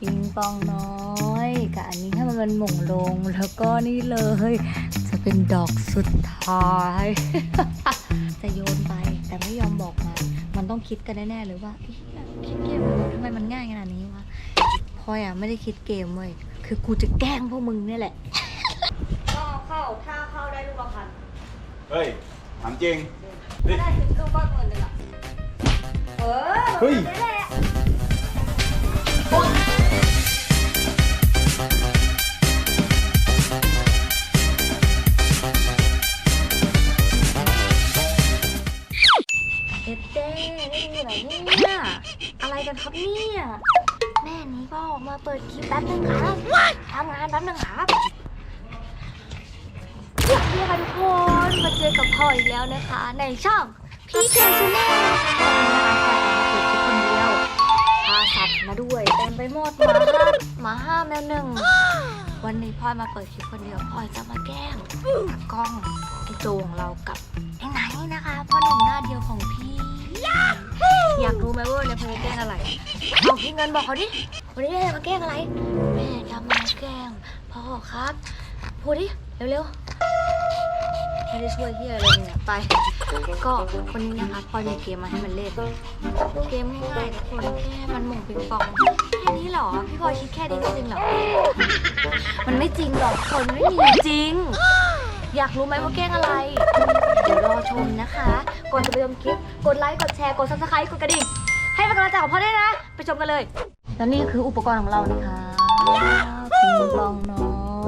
ปิงปองน้อยกับอันนี้ให้มันเป็นหม่งลงแล้วก็นี่เลย จะเป็นดอกสุดท้าย จะโยนไปแต่ไม่ยอมบอกมามันต้องคิดกันแน่ๆเลยว่าเอ๊ะคิดเกมเลยทำไมมันง่ายขนาดนี้วะพลอยอะไม่ได้คิดเกมเว้ยคือกูจะแกล้งพวกมึงเนี่ยแหละก็เข้าถ้าเข้าได้ลูกละพันเฮ้ยถามจริงก็ได้ถึงลูกก้อนเงินเลยอะเออเฮ้ย ได้ดูเหรอเนี่ย อะไรกันครับเนี่ย แม่นี้ก็ออกมาเปิดคลิปแป๊บนึงครับทำงานแป๊บนึงครับสวัสดีค่ะทุกคน มาเจอกับพ่ออีกแล้วนะคะ ในช่องพี่เจชแนลวันนี้นะคะพ่อมาเปิดคลิปคนเดียวพาสัตว์มาด้วยเต็มไปหมดหมาห้าหมาห้าแมวหนึ่งวันนี้พ่อยมาเปิดคลิปคนเดียวพ่อยจะมาแกล้งกล้องไอโจของเรากับไอ้ไหนนะคะพ่อหนุ่มหน้าเดียวของพี่ อยากรู้ไหมว่าวันนี้พ่อจะแกล้งอะไรเอาพี่เงินบอกเขาดิวันนี้แม่มาแกล้งอะไร แม่จะมาแกล้งพ่อครับพูดดิเร็วๆไม่ได้ช่วยที่อะไรเลยเนี่ยไป ก็คนนี้นะคะพอมีเกมมาให้มันเล่น เกมง่ายๆทุกคนแค่มันหม่งปิงปองแค่นี้เหรอพี่พอยคิดแค่นี้จริงเหรอมันไม่จริงหรอกคนไม่มีจริง อยากรู้ไหมว่าแกล้งอะไรเดี๋ยวรอชมนะคะ ก่อนจะไปชมคลิป กดไลค์ กดแชร์ กดซับสไครต์กดกระดิ่ง ให้เป็นกำลังใจของพ่อด้วยนะ ไปชมกันเลย แล้วนี่คืออุปกรณ์ของเรานะคะปิงปองน้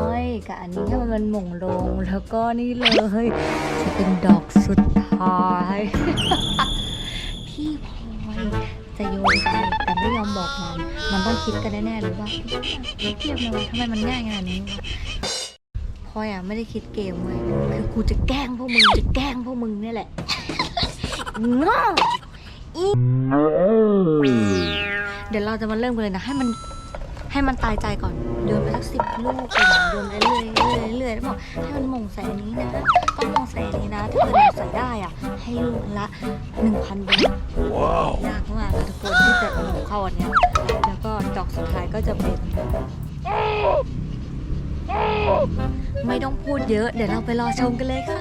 อยกับอันนี้ให้มันเป็นหม่งลง แล้วก็นี่เลยจะเป็นดอกสุดท้าย พี่พลอยจะโยนไปแต่ไม่ยอมบอกมัน มันต้องคิดกันแน่ๆเลยว่าเอ๊ะเกมอะไรทำไมมันง่ายขนาดนี้วะพลอยอะไม่ได้คิดเกมเว้ยคือกูจะแกล้งพวกมึงจะแกล้งพวกมึงนี่แหละ ง้ออีเดี๋ยวเราจะมาเริ่มกันเลยนะให้มันให้มันตายใจก่อนโยนไปสักสิบลูกเลยโยนไปเรื่อยๆเรื่อยๆเรื่อยๆแล้วบอกให้มันหม่งใส่อันนี้นะ ต้องหม่งใส่อันนี้นะถ้าเกิดหม่งใส่ได้อะ ให้ลูกละหนึ่งพันบาทว้าวยากมากเลยทุกคนที่จะหมูเข้าอันเนี้ยแล้วก็ดอกสุดท้ายก็จะเป็น ไม่ต้องพูดเยอะ เดี๋ยวเราไปรอชมกันเลยค่ะ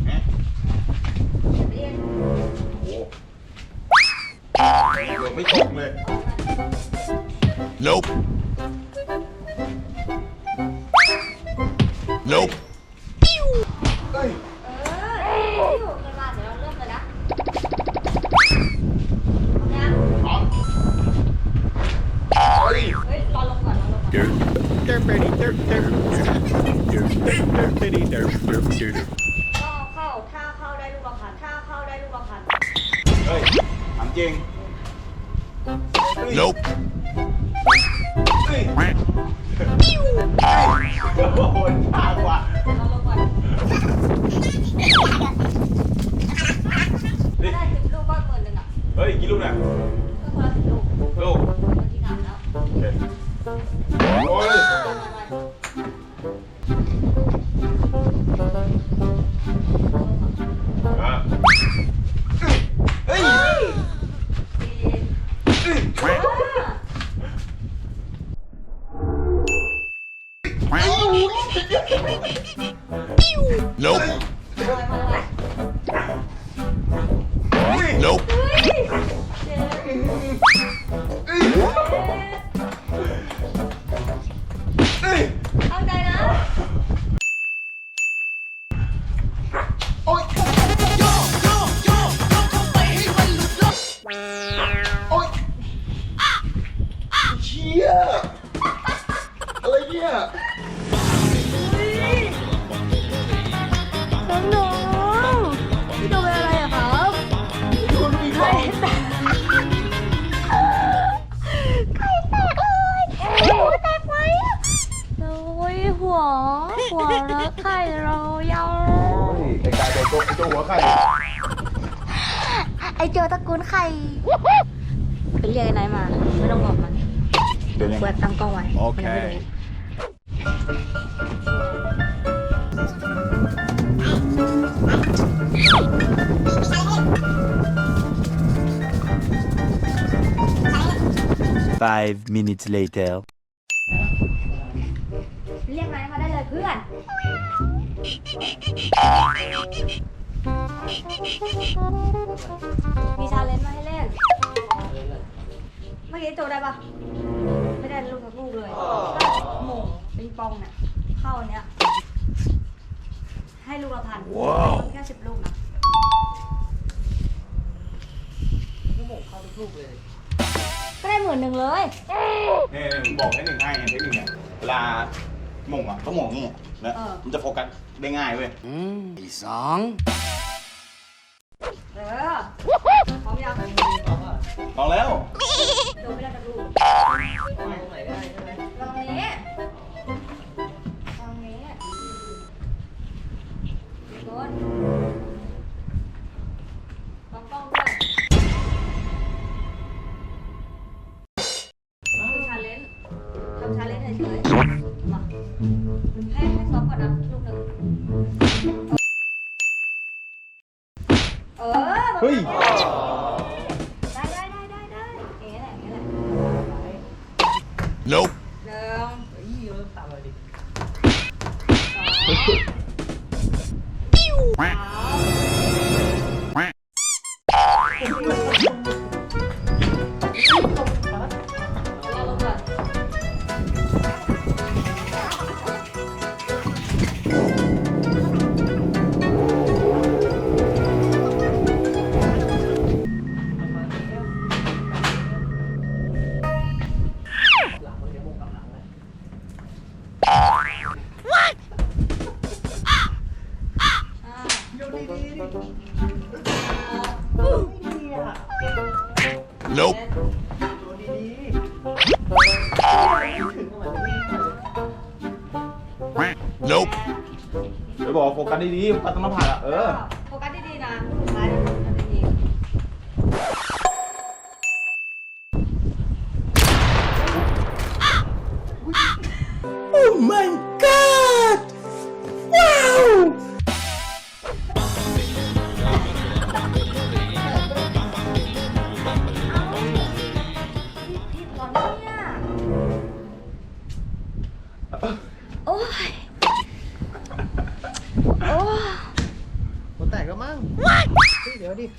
เโหไม่ตกเลย Nope. Nope. เฮ้ยเอออยู่กันมาเดี๋ยวเราเริ่มเลยนะเอายังพร้อมเฮ้ยเฮ้ยรอลงก่อนรอลงก่อน ก็เข้า ถ้าเข้าได้ลูกละพันถ้าเข้าได้ลูกละพัน เฮ้ยถามจริง Nope. เฮ้ยโอ้โหช้ากว่ารอลงก่อนดิได้ถึงลูกก้อนเงินหนึ่งอะเฮ้ยกี่ลูกเนี่ยก็คนละสิบลูกลูกเมื่อกี้ถามแล้วโอเคโอ้ยอะ หี้ยอะไรเนี่ย น้องๆพี่โดนเป็นอะไรอะครับคุณมีไข่แตกไข่แตกเลยหัวแตกไหมโอ้ยหัว หัวเลอะไข่เรายาวไอ้กายโดนโตัวหัวไข่ไอเจอตระกูลไข่ไปเรียกไอ้นายมา ไม่ต้องบอกมัน เดี๋ยวยังเปิดตั้งกล้องไว้โอเคมันยังไม่รู้ Five minutes later. เรียกนายมาได้เลยเพื่อน มีชาเลนจ์มาให้เล่น เมื่อกี้โจได้ปะ ปิงปองเนี่ยเข้าอันเนี้ย ให้ลูกละพันแค่สิบลูกนะก็ได้หมื่นหนึ่งเลยนี่ๆบอกให้หนึ่งให้ไงเทคนิคเนี่ยเวลาหม่งอะเขาหม่งนี่นะเออมันจะโฟกัสได้ง่ายเว้ยสองเออพร้อมยังลองแล้ว นลองกล้องด้วยคือชาเลนจ์ทำชาเลนจ์เฉยๆมาให้ให้ซ้อมก่อนนะลูกหนึ่งเออเฮ้ยได้ได้ได้ได้ได้อย่งแหละอย่งแหละ Nope. เบอกว่าโฟกัสดีๆโฟกัสตรงหน้าผากอะเออโฟกัสดีๆนะลูกสุดท้าย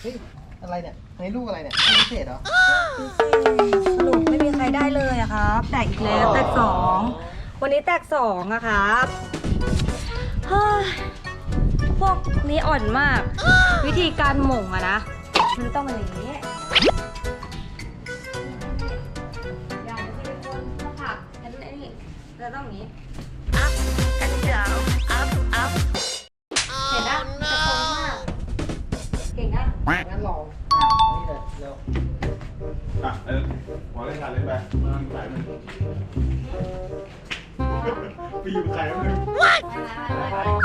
เดี๋ยวดิเฮ้ย อะไรเนี่ยอันนี้ลูกอะไรเนี่ยลูกพิเศษเหรอ สรุปไม่มีใครได้เลยอะครับ แตกอีกแล้วแตกสองวันนี้แตกสองอะครับเฮ้ยพวกนี้อ่อนมาก วิธีการหม่งอะนะมันต้องเป็นอย่างนี้อย่าจะเป็นคนต้องผักงั้นไอ้นี่เราต้องอย่างนี้ นไปมาใส่มึงไปอยู่ใครแล้วมึง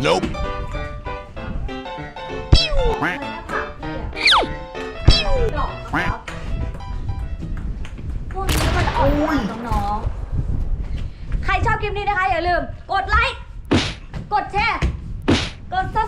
Nope.